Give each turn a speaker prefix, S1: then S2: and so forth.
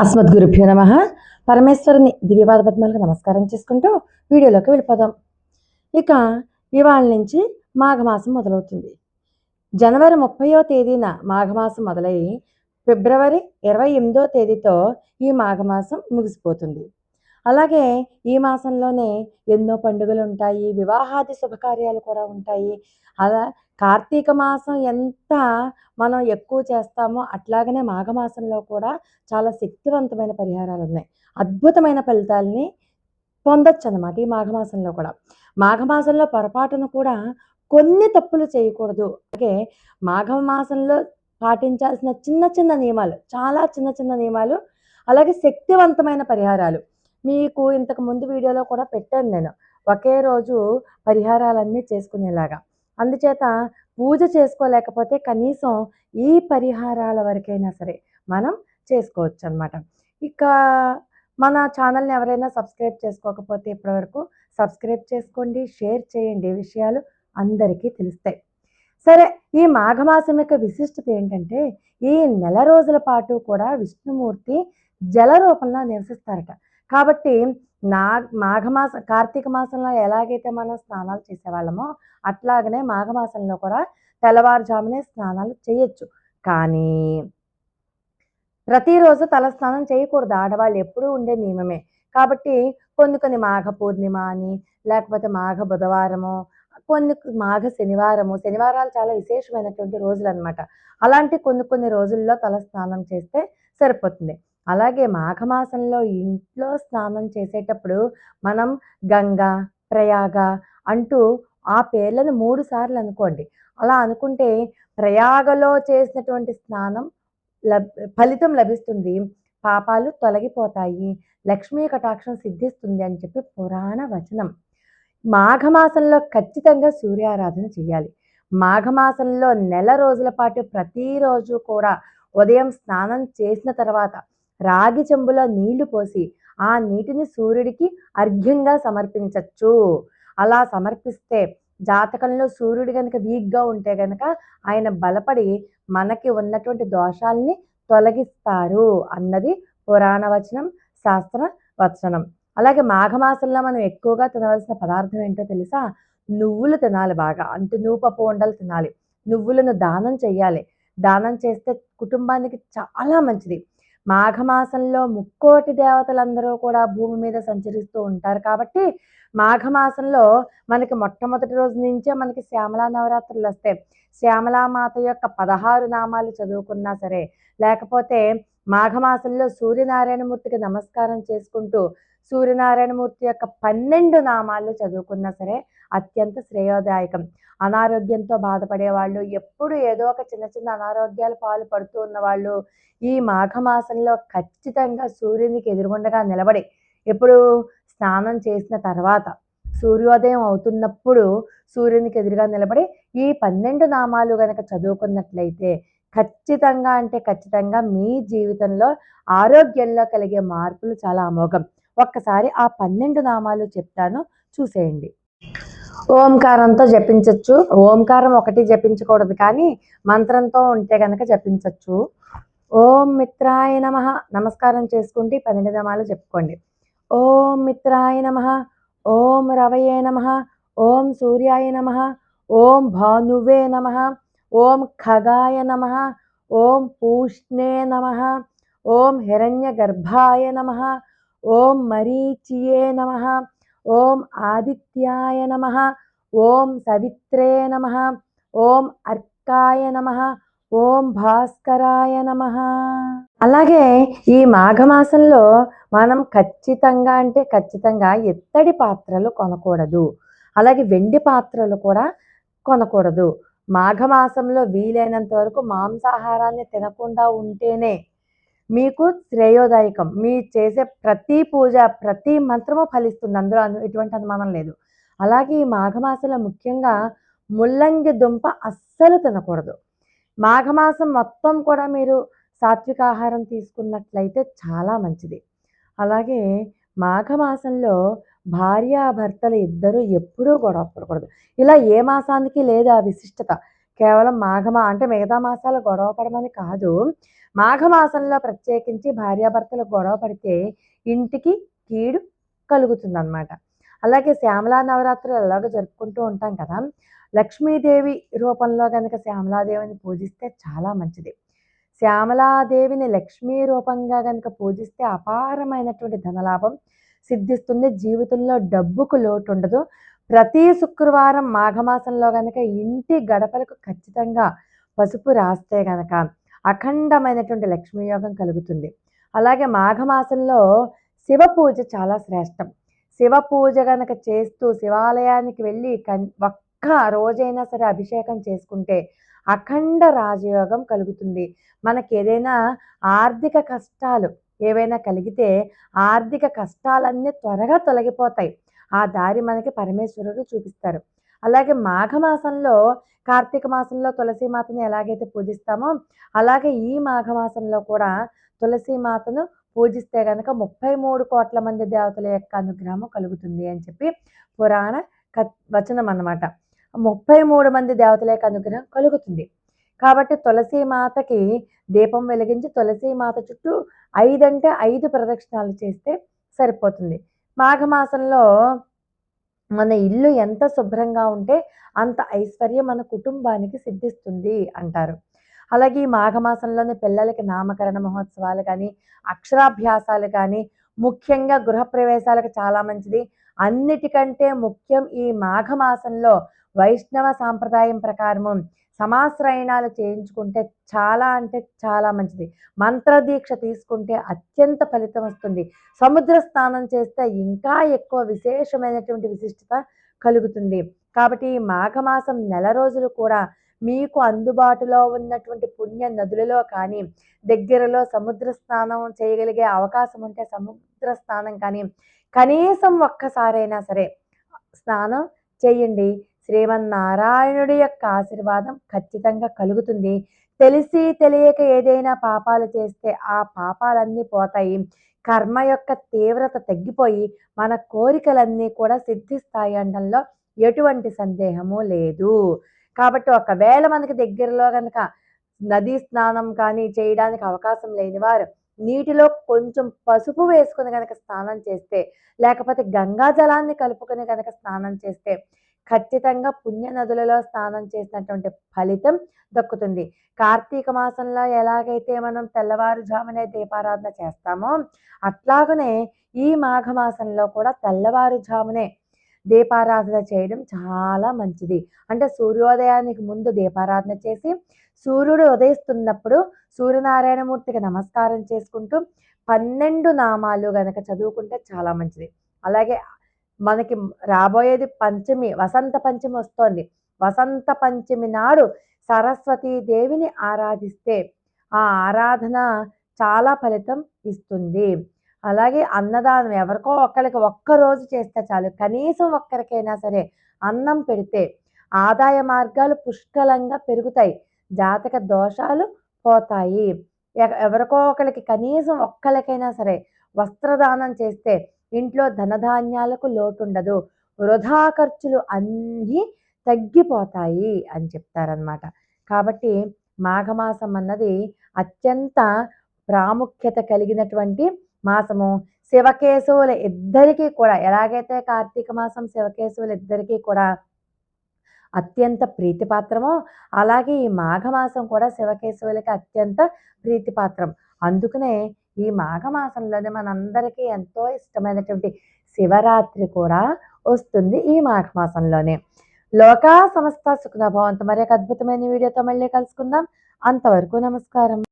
S1: అస్మద్గురుభ్యో నమ. పరమేశ్వరుని దివ్యపాద పద్మాలకు నమస్కారం చేసుకుంటూ వీడియోలోకి వెళ్ళిపోదాం. ఇక ఇవాళ నుంచి మాఘమాసం మొదలవుతుంది. జనవరి ముప్పయో తేదీన మాఘమాసం మొదలై ఫిబ్రవరి ఇరవై ఎనిమిదో తేదీతో ఈ మాఘమాసం ముగిసిపోతుంది. అలాగే ఈ మాసంలోనే ఎన్నో పండుగలు ఉంటాయి వివాహాది శుభకార్యాలు కూడా ఉంటాయి. అలా కార్తీక మాసం ఎంత మనం ఎక్కువ చేస్తామో అట్లాగనే మాఘమాసంలో కూడా చాలా శక్తివంతమైన పరిహారాలు ఉన్నాయి. అద్భుతమైన ఫలితాలని పొందొచ్చు అన్నమాట ఈ మాఘమాసంలో కూడా. మాఘమాసంలో పొరపాటును కూడా కొన్ని తప్పులు చేయకూడదు. అలాగే మాఘమాసంలో పాటించాల్సిన చిన్న చిన్న నియమాలు చాలా చిన్న చిన్న నియమాలు అలాగే శక్తివంతమైన పరిహారాలు మీకు ఇంతకు ముందు వీడియోలో కూడా పెట్టాను నేను. ఒకే రోజు పరిహారాలన్నీ చేసుకునేలాగా. అందుచేత పూజ చేసుకోలేకపోతే కనీసం ఈ పరిహారాల వరకైనా సరే మనం చేసుకోవచ్చు అనమాట ఇక మన ఛానల్ని ఎవరైనా సబ్స్క్రైబ్ చేసుకోకపోతే ఇప్పటివరకు సబ్స్క్రైబ్ చేసుకోండి షేర్ చేయండి. విషయాలు అందరికీ తెలుస్తాయి. సరే ఈ మాఘమాసం యొక్క విశిష్టత ఏంటంటే ఈ నెల రోజుల పాటు కూడా విష్ణుమూర్తి జల రూపంలో నివసిస్తారట. కాబట్టి నా మాఘమాస కార్తీక మాసంలో ఎలాగైతే మనం స్నానాలు చేసేవాళ్ళమో అట్లాగనే మాఘమాసంలో కూడా తెల్లవారుజామునే స్నానాలు చేయొచ్చు. కానీ ప్రతిరోజు తలస్నానం చేయకూడదు. ఆడవాళ్ళు ఎప్పుడూ ఉండే నియమమే. కాబట్టి కొన్ని కొన్ని మాఘ పూర్ణిమ అని లేకపోతే మాఘ బుధవారము కొన్ని మాఘ శనివారము శనివారాలు చాలా విశేషమైనటువంటి రోజులు అనమాట అలాంటి కొన్ని కొన్ని రోజుల్లో తలస్నానం చేస్తే సరిపోతుంది. అలాగే మాఘమాసంలో ఇంట్లో స్నానం చేసేటప్పుడు మనం గంగా ప్రయాగ అంటూ ఆ పేర్లను మూడు సార్లు అనుకోండి. అలా అనుకుంటే ప్రయాగలో చేసినటువంటి స్నానం లబ్ ఫలితం లభిస్తుంది. పాపాలు తొలగిపోతాయి. లక్ష్మీ కటాక్షం సిద్ధిస్తుంది అని చెప్పి పురాణ వచనం. మాఘమాసంలో ఖచ్చితంగా సూర్యారాధన చేయాలి. మాఘమాసంలో నెల రోజుల పాటు ప్రతిరోజు కూడా ఉదయం స్నానం చేసిన తర్వాత రాగి చెంబులో నీళ్ళు పోసి ఆ నీటిని సూర్యుడికి అర్ఘ్యంగా సమర్పించవచ్చు అలా సమర్పిస్తే జాతకంలో సూర్యుడు కనుక వీక్గా ఉంటే కనుక ఆయన బలపడి మనకి ఉన్నటువంటి దోషాల్ని తొలగిస్తారు అన్నది పురాణ వచనం శాస్త్ర వచనం. అలాగే మాఘమాసంలో మనం ఎక్కువగా తినవలసిన పదార్థం ఏంటో తెలుసా? నువ్వులు తినాలి బాగా. అంటూ నువ్వు పప్పు ఉండలు తినాలి. నువ్వులను దానం చేయాలి. దానం చేస్తే కుటుంబానికి చాలా మంచిది. మాఘమాసంలో ముక్కోటి దేవతలందరూ కూడా భూమి మీద సంచరిస్తూ ఉంటారు కాబట్టి మాఘమాసంలో మనకి మొట్టమొదటి రోజు నుంచే మనకి శ్యామలా నవరాత్రులు వస్తాయి. శ్యామలామాత యొక్క పదహారు నామాలు చదువుకున్నా సరే లేకపోతే మాఘమాసంలో సూర్యనారాయణమూర్తికి నమస్కారం చేసుకుంటూ సూర్యనారాయణమూర్తి యొక్క పన్నెండు నామాలు చదువుకున్నా సరే అత్యంత శ్రేయోదాయకం. అనారోగ్యంతో బాధపడే వాళ్ళు ఎప్పుడు ఏదో ఒక చిన్న చిన్న అనారోగ్యాలు పాలు పడుతూ ఉన్న వాళ్ళు ఈ మాఘమాసంలో ఖచ్చితంగా సూర్యునికి ఎదురుగుండగా నిలబడి ఎప్పుడు స్నానం చేసిన తర్వాత సూర్యోదయం అవుతున్నప్పుడు సూర్యునికి ఎదురుగా నిలబడి ఈ పన్నెండు నామాలు గనక చదువుకున్నట్లయితే ఖచ్చితంగా అంటే ఖచ్చితంగా మీ జీవితంలో ఆరోగ్యంలో కలిగే మార్పులు చాలా అమోఘం. ఒక్కసారి ఆ పన్నెండు నామాలు చెప్తాను చూసేయండి. ఓంకారంతో జపించవచ్చు ఓంకారం ఒకటి జపించకూడదు కానీ మంత్రంతో ఉంటే కనుక జపించవచ్చు ఓం మిత్రాయ నమ. నమస్కారం చేసుకుంటే పన్నెండు నామాలు చెప్పుకోండి. ఓం మిత్రాయ నమ. ఓం రవయే నమ. ఓం సూర్యాయ నమ. ఓం భానువే నమ. ఓం ఖగాయ నమ ఓం పూష్ణే నమ ఓం హిరణ్య గర్భాయ నమ ఓం మరీచియే నమ ఓం ఆదిత్యాయ నమ ఓం సవిత్రే నమ ఓం అర్కాయ నమ ఓం భాస్కరాయ నమ. అలాగే ఈ మాఘమాసంలో మనం ఖచ్చితంగా అంటే ఖచ్చితంగా ఎత్తడి పాత్రలు కొనకూడదు. అలాగే వెండి పాత్రలు కూడా కొనకూడదు. మాఘమాసంలో వీలైనంత వరకు మాంసాహారాన్ని తినకుండా ఉంటేనే మీకు శ్రేయోదాయకం. మీ చేసే ప్రతి పూజ ప్రతి మంత్రము ఫలిస్తుంది. అందులో ఎటువంటి అనుమానం లేదు. అలాగే ఈ మాఘమాసంలో ముఖ్యంగా ముల్లంగి దుంప అస్సలు తినకూడదు. మాఘమాసం మొత్తం కూడా మీరు సాత్విక ఆహారం తీసుకున్నట్లయితే చాలా మంచిది. అలాగే మాఘమాసంలో భార్యాభర్తలు ఇద్దరు ఎప్పుడూ గొడవ పడకూడదు. ఇలా ఏ మాసానికి లేదు ఆ విశిష్టత. కేవలం మాఘమా అంటే మిగతా మాసాలు గొడవ పడమని కాదు. మాఘమాసంలో ప్రత్యేకించి భార్యాభర్తలు గొడవ పడితే ఇంటికి కీడు కలుగుతుందన్నమాట. అలాగే శ్యామలా నవరాత్రులు ఎలాగ జరుపుకుంటూ ఉంటాం కదా. లక్ష్మీదేవి రూపంలో కనుక శ్యామలాదేవిని పూజిస్తే చాలా మంచిది. శ్యామలాదేవిని లక్ష్మీ రూపంగా కనుక పూజిస్తే అపారమైనటువంటి ధనలాభం సిద్ధిస్తుంది. జీవితంలో డబ్బుకు లోటు ఉండదు ప్రతి శుక్రవారం మాఘమాసంలో కనుక ఇంటి గడపలకు ఖచ్చితంగా పసుపు రాస్తే కనుక అఖండమైనటువంటి లక్ష్మీ యోగం కలుగుతుంది. అలాగే మాఘమాసంలో శివ పూజ చాలా శ్రేష్టం. శివ పూజ కనుక చేస్తూ శివాలయానికి వెళ్ళి కన్ ఒక్క రోజైనా సరే అభిషేకం చేసుకుంటే అఖండ రాజయోగం కలుగుతుంది. మనకి ఏదైనా ఆర్థిక కష్టాలు ఏవైనా కలిగితే ఆర్థిక కష్టాలన్నీ త్వరగా తొలగిపోతాయి. ఆ దారి మనకి పరమేశ్వరుడు చూపిస్తారు. అలాగే మాఘమాసంలో కార్తీక మాసంలో తులసి మాతను ఎలాగైతే పూజిస్తామో అలాగే ఈ మాఘమాసంలో కూడా తులసి మాతను పూజిస్తే కనుక ముప్పై మూడు కోట్ల మంది దేవతల యొక్క అనుగ్రహం కలుగుతుంది అని చెప్పి పురాణ క వచనం అన్నమాట. ముప్పై మూడు మంది దేవతల యొక్క అనుగ్రహం కలుగుతుంది. కాబట్టి తులసి మాతకి దీపం వెలిగించి తులసి మాత చుట్టూ ఐదంటే ఐదు ప్రదక్షిణాలు చేస్తే సరిపోతుంది. మాఘమాసంలో మన ఇల్లు ఎంత శుభ్రంగా ఉంటే అంత ఐశ్వర్యం మన కుటుంబానికి సిద్ధిస్తుంది అంటారు. అలాగే ఈ మాఘమాసంలోని పిల్లలకి నామకరణ మహోత్సవాలు కానీ అక్షరాభ్యాసాలు కానీ ముఖ్యంగా గృహప్రవేశాలకు చాలా మంచిది. అన్నిటికంటే ముఖ్యం ఈ మాఘమాసంలో వైష్ణవ సాంప్రదాయం ప్రకారము సమాశ్రయణాలు చేయించుకుంటే చాలా అంటే చాలా మంచిది. మంత్రదీక్ష తీసుకుంటే అత్యంత ఫలితం వస్తుంది. సముద్ర స్నానం చేస్తే ఇంకా ఎక్కువ విశేషమైనటువంటి విశిష్టత కలుగుతుంది. కాబట్టి మాఘమాసం నెల రోజులు కూడా మీకు అందుబాటులో ఉన్నటువంటి పుణ్య నదులలో కానీ దగ్గరలో సముద్ర స్నానం చేయగలిగే అవకాశం ఉంటే సముద్ర స్నానం కానీ కనీసం ఒక్కసారైనా సరే స్నానం చేయండి. శ్రీమన్నారాయణుడి యొక్క ఆశీర్వాదం ఖచ్చితంగా కలుగుతుంది. తెలిసి తెలియక ఏదైనా పాపాలు చేస్తే ఆ పాపాలన్నీ పోతాయి. కర్మ యొక్క తీవ్రత తగ్గిపోయి మన కోరికలన్నీ కూడా సిద్ధిస్తాయి అనడంలో ఎటువంటి సందేహము లేదు. కాబట్టి ఒకవేళ మనకి దగ్గరలో కనుక నదీ స్నానం కానీ చేయడానికి అవకాశం లేని వారు నీటిలో కొంచెం పసుపు వేసుకుని కనుక స్నానం చేస్తే లేకపోతే గంగా జలాన్ని కలుపుకొని కనుక స్నానం చేస్తే ఖచ్చితంగా పుణ్య నదులలో స్నానం చేసినటువంటి ఫలితం దక్కుతుంది. కార్తీక మాసంలో ఎలాగైతే మనం తెల్లవారుజామునే దీపారాధన చేస్తామో అట్లాగనే ఈ మాఘమాసంలో కూడా తెల్లవారుజామునే దీపారాధన చేయడం చాలా మంచిది. అంటే సూర్యోదయానికి ముందు దీపారాధన చేసి సూర్యుడు ఉదయిస్తున్నప్పుడు సూర్యనారాయణమూర్తికి నమస్కారం చేసుకుంటూ పన్నెండు నామాలు గనక చదువుకుంటే చాలా మంచిది. అలాగే మనకి రాబోయేది పంచమి వసంత పంచమి వస్తోంది. వసంత పంచమి నాడు సరస్వతీ దేవిని ఆరాధిస్తే ఆ ఆరాధన చాలా ఫలితం ఇస్తుంది. అలాగే అన్నదానం ఎవరికో ఒక్కరికి ఒక్క రోజు చేస్తే చాలు. కనీసం ఒక్కరికైనా సరే అన్నం పెడితే ఆదాయ మార్గాలు పుష్కలంగా పెరుగుతాయి. జాతక దోషాలు పోతాయి. ఎవరికో ఒకరికి కనీసం ఒక్కరికైనా సరే వస్త్రదానం చేస్తే ఇంట్లో ధనధాన్యాలకు లోటు ఉండదు వృధా ఖర్చులు అన్నీ తగ్గిపోతాయి అని చెప్తారనమాట కాబట్టి మాఘమాసం అన్నది అత్యంత ప్రాముఖ్యత కలిగినటువంటి మాసము. శివకేశవుల ఇద్దరికీ కూడా ఎలాగైతే కార్తీక మాసం శివకేశవుల ఇద్దరికీ కూడా అత్యంత ప్రీతిపాత్రమో అలాగే ఈ మాఘమాసం కూడా శివకేశవులకి అత్యంత ప్రీతిపాత్రం. అందుకనే ఈ మాఘమాసంలోనే మనందరికీ ఎంతో ఇష్టమైనటువంటి శివరాత్రి కూడా వస్తుంది ఈ మాఘమాసంలోనే. లోకా సంస్థ సుఖనభవంతు మరి ఒక అద్భుతమైన వీడియోతో మళ్ళీ కలుసుకుందాం. అంతవరకు నమస్కారం.